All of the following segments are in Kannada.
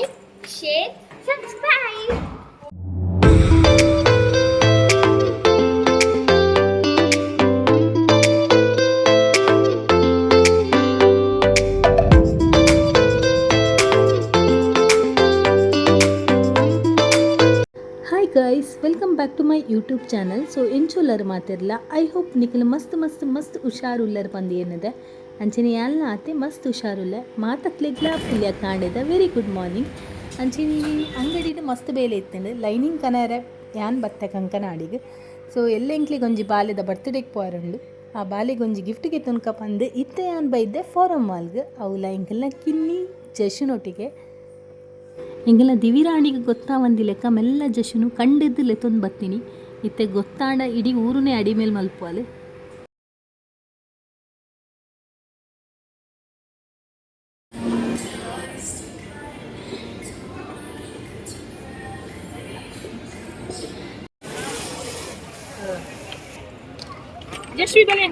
like share subscribe hi guys welcome back to my YouTube channel so ಎಂಚುಲ್ಲರ್ ಮಾತಿರಲ್ಲ I hope Nikhil ಮಸ್ತ್ ಮಸ್ತ್ ಮಸ್ತ್ ಹುಷಾರುಲ್ಲರ್ ಬಂದು ಏನಿದೆ ಅಂಚನೆ ಅಲ್ಲ ಆತೆ ಮಸ್ತ್ ಹುಷಾರುಲ್ಲ. ಮಾತಕ್ಲಿಗ್ಲ ಪುಲ್ಯ ಕಾಣಿದ ವೆರಿ ಗುಡ್ ಮಾರ್ನಿಂಗ್ ಅಂಚಿನಿ ಅಂಗಡಿ ಮಸ್ತ್ ಬೇಲೆ ಇತ್ತಂಡು ಲೈನಿಂಗ್ ಕನರ ಯಾನ್ ಬತ್ತೆ ಕಂಕನಾಡಿಗ್ ಸೊ ಎಲ್ಲೆಂಕ್ಲಿಗೆ ಒಂಜಿ ಬಾಲ್ಯದ ಬರ್ತ್ಡೇಗೆ ಪೋರುಂಡು ಆ ಒಂಜಿ ಗಿಫ್ಟ್ಗೆ ತುನ್ಕ ಬಂದು ಇತ್ತೆ ಯಾನ್ ಬೈದ್ದೆ ಫೋರಂ ಮಾಲ್ಗೆ. ಅವು ಎಂಕಲ್ನ ಕಿನ್ನಿ ಜಶುನೊಟ್ಟಿಗೆ. ಹಿಂಗೆಲ್ಲ ದಿವಿರಾಣಿಗೆ ಗೊತ್ತಾವಂದಿ ಲೆಕ್ಕ ಮೆಲ್ಲ ಜಶುನು ಕಂಡಿದ್ದು ಲೆತ್ತೊಂದು ಬತ್ತೀನಿ. ಇತ್ತೆ ಗೊತ್ತಾಂಡ ಇಡೀ ಊರನ್ನೇ ಅಡಿ ಮೇಲೆ ಜಶ್ವಿ ಬಲೆ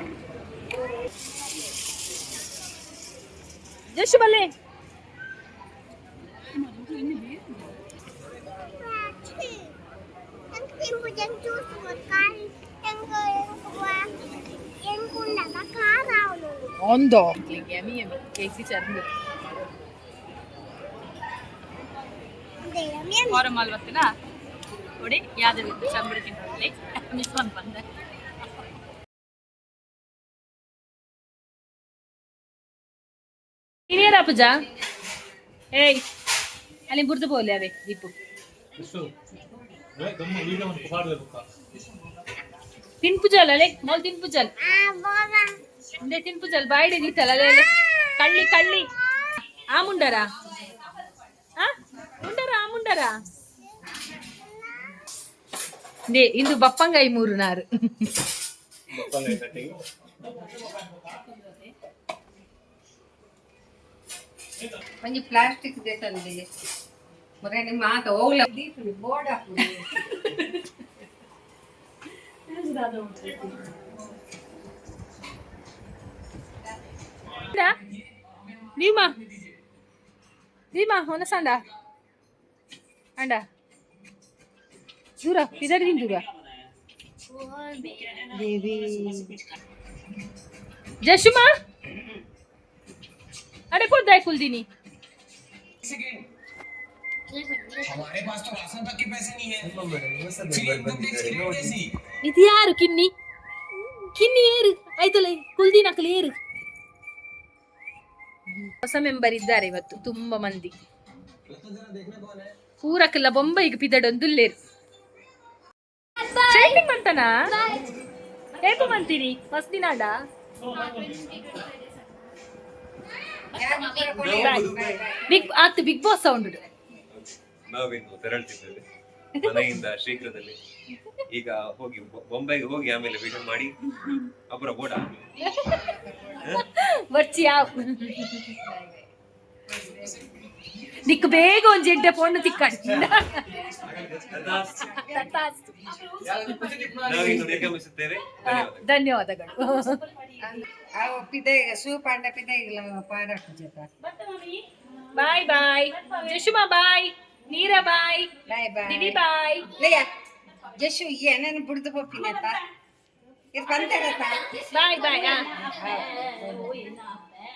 ಜಶು ಬಲೆ yang ಜ್ಯೂಸ್ ಕಾಯಿ ಹೆಂಗ ಹೆಂಗ್ ಕುಂಡಾಗ ಖಾರ ಅವನು ಒಂದೋ ಯಮಿ ಯಮಿ ಕೇಸಿ ಚರ್ಮ ಫಾರಂ ಅಲ್ಲಿ ಬರ್ತೀನಾ ನೋಡಿ ಯಾವ್ದು ಚಂಬಡಿ ತಿಂಗಳಲ್ಲಿ ಮಿಸ್ ಒಂದು ಬಂದೆ ಹಿರಿಯರ ಪೂಜಾ ಏಯ್ ಅಲ್ಲಿ ಬುರ್ದು ಬೋಲೆ ಅವೇ ದೀಪು ತಿನ್ ಪೂಜಲ್ ಅಲೆ ಮೊಲ್ ತಿನ್ ಪೂಜಲ್ ಇಂದೆ ತಿನ್ ಪೂಜಲ್ ಬಾಯ್ಡೆ ನೀತಲ್ಲ ಅಲೆ ಅಲೆ ಕಳ್ಳಿ ಕಳ್ಳಿ ಆ ಮುಂಡರ ಆ ಮುಂಡರ ಆ ಮುಂಡರ ದೇ ಇಂದು ಬಪ್ಪಂಗೈ ಮೂರು ನಾರು ಒಂಜಿ ಪ್ಲಾಸ್ಟಿಕ್ ದೇತಂದೆ ಮರೆ ನಿಮ್ಮ ಆತ ಹೋಗ್ಲ ಬೋರ್ಡ್ ಹಾಕುದು ನೀಮಾ ನೀಮಾ ಹೊನಸಂಡ ಅಂಡ ದೂರ ಇದರ ದಿನ ದೂರ ದೇವಿ ಜಶುಮಾ ಅಡೆ ಕೊದ್ದಾಯ್ ಕುಲ್ದಿನಿ हमारे पास तो राशन तक के पैसे नहीं है फिर इनकम टैक्स की रेट ऐसी ಇದು ಯಾರು ಕಿನ್ನಿ ಕಿನ್ನಿ ಏರು ಆಯ್ತಲ್ಲ ಕುಲ್ದಿ ನಕಲಿ ಏರು ಹೊಸ ಮೆಂಬರ್ ಇದ್ದಾರೆ ಇವತ್ತು ತುಂಬಾ ಮಂದಿ ಪೂರಕ್ಕೆಲ್ಲ ಬೊಂಬೈಗೆ ಪಿದಡೊಂದುಲ್ಲೇರು ಉಂಟನಾ? ಹೇಗೋ ಬಂತೀರಿ? ಫಸ್ಟ್ ದಿನ ಆಡ ಬಿಗ್ ಆತು ಬಿಗ್ ಬಾಸ್ ಸೌಂಡ್ ನಾವಿನ್ನು ತೆರಳುತ್ತಿದ್ದೇವೆ ಮನೆಯಿಂದ ಶೀಘ್ರದಲ್ಲಿ. ಈಗ ಹೋಗಿ ಬೊಂಬೈಗೆ ಹೋಗಿ ಆಮೇಲೆ ವಿಡಿಯೋ ಮಾಡಿ ಅಪರ ಬೋಡ ಬರ್ಚಿ ಯಾವ ನಿಕ್ ಬೇಗ ಒಂದ್ ಜಿಡ್ಡೆ ಫೋನ್ ತಿಕ್ಕಂಡ. ನಾವಿನ್ನು ನಿರ್ಗಮಿಸುತ್ತೇವೆ ಧನ್ಯವಾದ ಧನ್ಯವಾದಗಳು. ಬಾಯ್ ಬಾಯ್ ಜಶುಮಾ ಬಾಯ್ ನೀರಾ ಬಾಯ್ ಬಾಯ್ ಬಾಯ್ ಬಾಯ್ ಲೇಯ ಜಶು ಏನೇನು ಬಿಡ್ದು ಪಪ್ಪಿನತ್ತ ಇದು ಬಂತಾಗತ್ತ ಬಾಯ್ ಬಾಯ್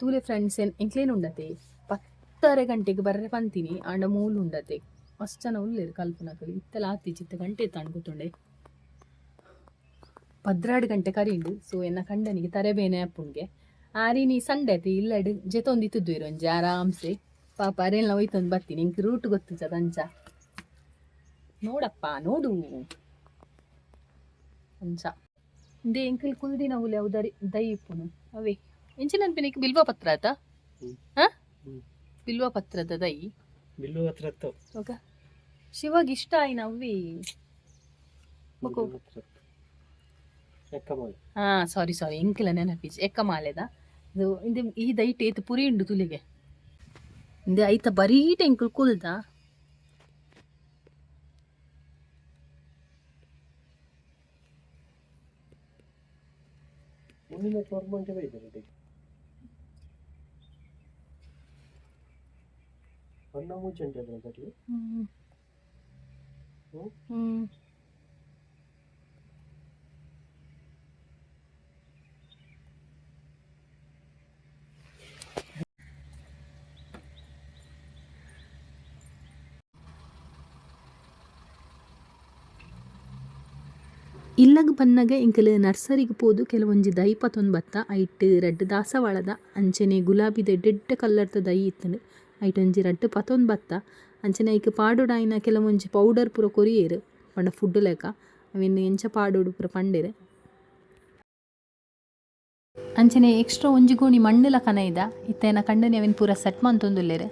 ತೂಲೆ ಫ್ರೆಂಡ್ಸ್ ಏನು ಎಂಕ್ಲೇನು ಉಂಡತೆ? ಪತ್ತರೆ ಗಂಟೆಗೆ ಬರ್ರೆ ಪಂತೀನಿ ಆಂಡ ಮೂಲು ಉಂಡತೆ. ಮಸ್ತ್ ಜನ ಉಳ್ಳೇರು ಕಲ್ಪನಕಲಿ ಇತ್ತೆಲ್ಲ ಆತಿಚಿತ್ತ ಗಂಟೆ ತಾಂಡ್ ಕೂತುಂಡೆ. ಪದ್ರಾಡು ಗಂಟೆ ಕರೀಂಡು, ಸೊ ಎನ್ನ ಕಂಡನಿಗೆ ತರೆಬೇನೆ ಅಪ್ಪುಣ್ಗೆ ಆರಿ ನೀ ಸಂಡೆ ಆಯ್ತು ಇಲ್ಲಡು ಜೊತೊಂದಿತ್ತಿದ್ದು ಇರೋಂಜಿ ಆರಾಮ್ಸೆ. ಪಾಪ ಅರೆಲ್ಲ ಒಯ್ತೊಂದು ಬರ್ತೀನಿ ಇಂಕ್ ರೂಟ್ ಗೊತ್ತು ದಂಚ ನೋಡಪ್ಪ, ನೋಡು. ಅಂಚ ಇಂದೆ ಎಂಕಲ್ ಕುಲ್ದಿನ ಉಲೆ ಅವು ದರಿ ದೈ ಇಪ್ಪುನು. ಅವೇ. ಎಂಚಿನ ನೆನಪಿನಕ್ಕೆ ಬಿಲ್ವ ಪತ್ರ ಆತ ಹಾ? ಬಿಲ್ವ ಪತ್ರದ ದೈ. ಬಿಲ್ವ ಪತ್ರ ಓಕೆ ಶಿವಾಗ ಇಷ್ಟ ಆಯ್ನ ಅವ್ವಿ ಹಾ ಸಾರಿ ಸಾರಿ ಎಂಕಿಲ ನೆನಪಿಜ್. ಎಕ್ಕ ಮಾಲೆದ ಇದು ಇದು ಈ ದೈಟ್ ಏತು ಪುರಿ ಉಂಡು ತುಲಿಗೆ. ಇಂದೆ ಐತ ಬರೀ ಎಂಕುಲ್ ಕುಲ್ದ. ಮುಂದಿನ ಟೋರ್ನಮೆಂಟ್ ಬೈತಾರೆ ಹ್ಮ್. ಹ್ಮ್? ಹ್ಮ್. ಇಲ್ಲಗ್ ಬನ್ನಗ ಇಂಕಲ್ ನರ್ಸರಿಗೆ ಪೋದು ಕೆಲವೊಂಜಿ ದೈ ಪತೊಂದು ಬತ್ತ ಐಟ್ ರಡ್ಡ್ ದಾಸವಾಳದ ಅಂಚನೆ ಗುಲಾಬಿದ ಡೆಡ್ಡ ಕಲ್ಲರ್ದ ದೈ ಇತ್ತಂಡು ಐಟ್ ಒಂಜಿ ರಡ್ಡ್ ಪತೊಂದು ಬತ್ತ. ಅಂಚನೆ ಐಕ್ ಪಾಡುಡಾಯಿನ ಕೆಲವೊಂಜಿ ಪೌಡರ್ ಪೂರ ಕೊರಿಯೆರ್. ಪಂಡ ಫುಡ್ ಲೆಕ್ಕ ಅವೆನ್ ಎಂಚ ಪಾಡುಡು ಪೂರ ಪಂಡೆರ್. ಅಂಚನೆ ಎಕ್ಸ್ಟ್ರಾ ಒಂಜಿ ಗೋಣಿ ಮಣ್ಣುಲ ಕನ ಇದ. ಇತ್ತೇನ ಕಂಡನೆ ಅವೆನ್ ಪೂರ ಸೆಟ್ ಮಂತೊಂದುಲ್ಲೆರ್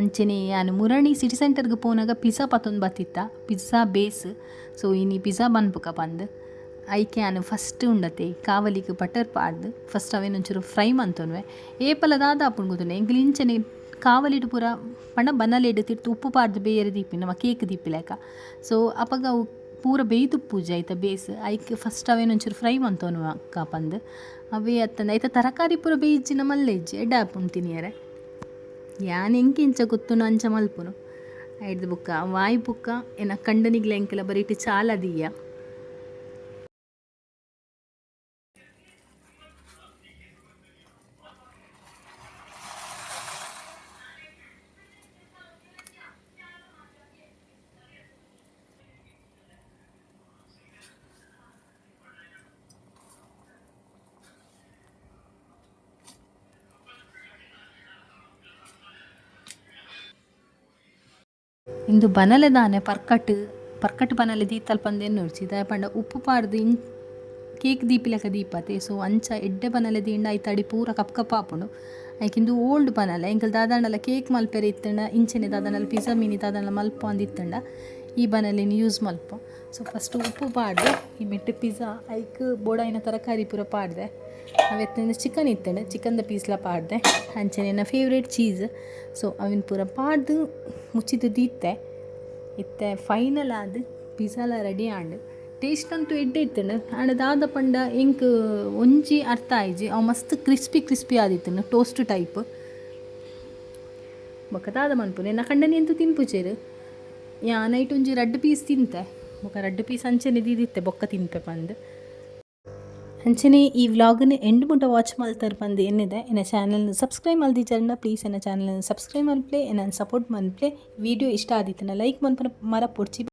ಅಂಚನೆ ಯಾನು ಮುರಣಿ ಸಿಟಿ ಸೆಂಟರ್ಗೆ ಪೋನಾಗ ಪಿಜ್ಜಾ ಪತ್ತೊಂದು ಬತ್ತಿತ್ತ. Pizza base. ಸೊ ಇನಿ ಪಿಜ್ಜಾ ಬನ್ಪುಕ ಪಂದ್. ಐಕೆ ಯಾನು ಫಸ್ಟ್ ಉಂಡತೆ ಕಾವಲಿಗೆ ಬಟರ್ ಪಾಡ್ದು. ಫಸ್ಟ್ ಅವೇನು ಒಂಚೂರು ಫ್ರೈ ಮಂತೊನ್ವೆ ಏಪಲದಾದ ಅಪ್ಪುನ್ ಗೊತ್ತುಂಡೆ ಎಂಕ್ಲು ಇಂಚನೆ ಪೂರ ಪಂಡ ಬನ್ನಲೆಡ್ ತಿಟ್ಟು ಉಪ್ಪು ಪಾಡ್ದು ಬೇರೆ ದೀಪಿ, ನಮ್ಮ ಕೇಕ್ ದಿಪ್ಪಿಲೆಕ ಸೊ ಅಪಗ ಪೂರ ಬೇಯ್ದು ಪೂಜೆ ಆಯ್ತಾ, ಬೇಸ್. ಐಕ್ ಫಸ್ಟ್ ಅವೇನು ಒಂಚೂರು ಫ್ರೈ ಮಂತೋನು ಅಕ್ಕ ಪಂದ್. ಅವೇ ಅತ್ತಂದ ಐತ ತರಕಾರಿ ಪೂರ ಬೇಯಿಜ್ಜಿನ ಮಲ್ಲೆಜ್ಜಿ ಎಡ್ಡ ಆಪುನ್ ತಿನಿಯರೆ ಯಾನ್ ಎಂಕಿಂಚ ಗೊತ್ತುನು ಅಂಚ ಮಲ್ಪುನು. ಐಡ್ದು ಬುಕ್ಕ, ವಾಯ್ ಬುಕ್ಕ, ಏನ ಕಂಡನಿಗ್ಲ ಎಂಕೆಲ ಚಾಲ ಚಾಲದೀಯ ಇಂದು ಬನಲೆ ದಾನೆ ಪರ್ಕಟ್ ಪರ್ಕಟ್ ಬನಲೆ ದೀತಲ್ ಪಂದೇನು ನೋಡ್ಸಿ. ಪಂಡ ಉಪ್ಪು ಪಾಡ್ದು ಇನ್ ಕೇಕ್ ದೀಪಿಲಕ ದೀಪತೆ ಸೊ, ಅಂಚ ಎಡ್ಡೆ ಬನಲೆ ದೀಂಡ ಐತಾಡಿ ಪೂರ ಕಪ್ ಕಪ್ ಆಪುಂಡು. ಐಕಿಂದು ಓಲ್ಡ್ ಬನಲ ಎಂಕಲ್ ದಾದಾಂಡಲ ಕೇಕ್ ಮಲ್ಪೆರೆ ಇತ್ತಂಡ, ಇಂಚನೆ ದಾದಾಂಡಲ ಪಿಜ್ಜಾ ಮೀನಿ ದಾದಾಂಡಲ ಮಲ್ಪ ಅಂದಿತ್ತಂಡ ಈ ಬನಲಿನ ಯೂಸ್ ಮಲ್ಪ. ಸೊ, ಫಸ್ಟ್ ಉಪ್ಪು ಪಾಡ್ದೆ, ಈ ಮೆಟ್ಟು ಪಿಜ್ಜಾ, ಐಕ್ ಬೋಡಾಯಿನ ತರಕಾರಿ ಪೂರ ಪಾಡ್ದೆ. ಅವತ್ತಿಂದ ಚಿಕನ್ ಇತ್ತಂಡೆ ಚಿಕನ್ದ ಪೀಸ್ಲ ಪಾಡ್ದೆ. ಅಂಚನೆ ನನ್ನ ಫೇವ್ರೇಟ್ ಚೀಸ್ ಸೊ ಅವಿನ ಪೂರ ಪಾಡ್ದು ಮುಚ್ಚಿದ್ದು ದೀತ್ತೆ ಇತ್ತೆ ಫೈನಲ್ ಆದ್ ಪಿಜ್ಜಾಲ ರೆಡಿ ಆಂಡ್ ಟೇಸ್ಟ್ ಅಂತೂ ಎಡ್ಡೆ ಇತ್ತಂಡು ಆಂಡ ದಾದ ಪಂಡ ಎಂಕ್ ಒಂಜಿ ಅರ್ಥ ಆಯ್ಜಿ. ಅವು ಮಸ್ತ್ ಕ್ರಿಸ್ಪಿ ಕ್ರಿಸ್ಪಿ ಆದಿತ್ತಂಡು ಟೋಸ್ಟ್ ಟೈಪ್ ಬೊಕ ದಾದ ಮನ್ಪುನೆ ನಾ ಕಂಡನಿ ಅಂತೂ ತಿನ್ಪುಚೇರು ಯಾ ನೈಟ್ ಒಂಜಿ ರಡ್ಡ್ ಪೀಸ್ ತಿಂತೆ. ಬೊಕ ರಡ್ಡ್ ಪೀಸ್ ಅಂಚನೆ ದೀದಿತ್ತೆ ಬೊಕ್ಕ ತಿನ್ಪೆ ಪಂದ್. ಅಂಚನೆ ಈ ವ್ಲಾಗನ್ನು ಎಂಡ್ ಮುಂಟ ವಾಚ್ ಮಾಡ್ತಾರೆ ಬಂದು ಏನಿದೆ, ಎನ್ನ ಚಾನಲ್ನ ಸಬ್ಸ್ಕ್ರೈಬ್ ಜನ ಪ್ಲೀಸ್ ಎನ್ನ ಚಾನಲ್ನ ಸಬ್ಸ್ಕ್ರೈಬ್ ಮಲ್ಪ್ಲೆ ಎನ್ನ ಸಪೋರ್ಟ್ ಮಲ್ಪ್ಲೆ ವಿಡಿಯೋ ಇಷ್ಟ ಆದಿತ್ತನ ಲೈಕ್ ಮನ್ಪನ ಮರ ಪೊಡ್ಚಿ.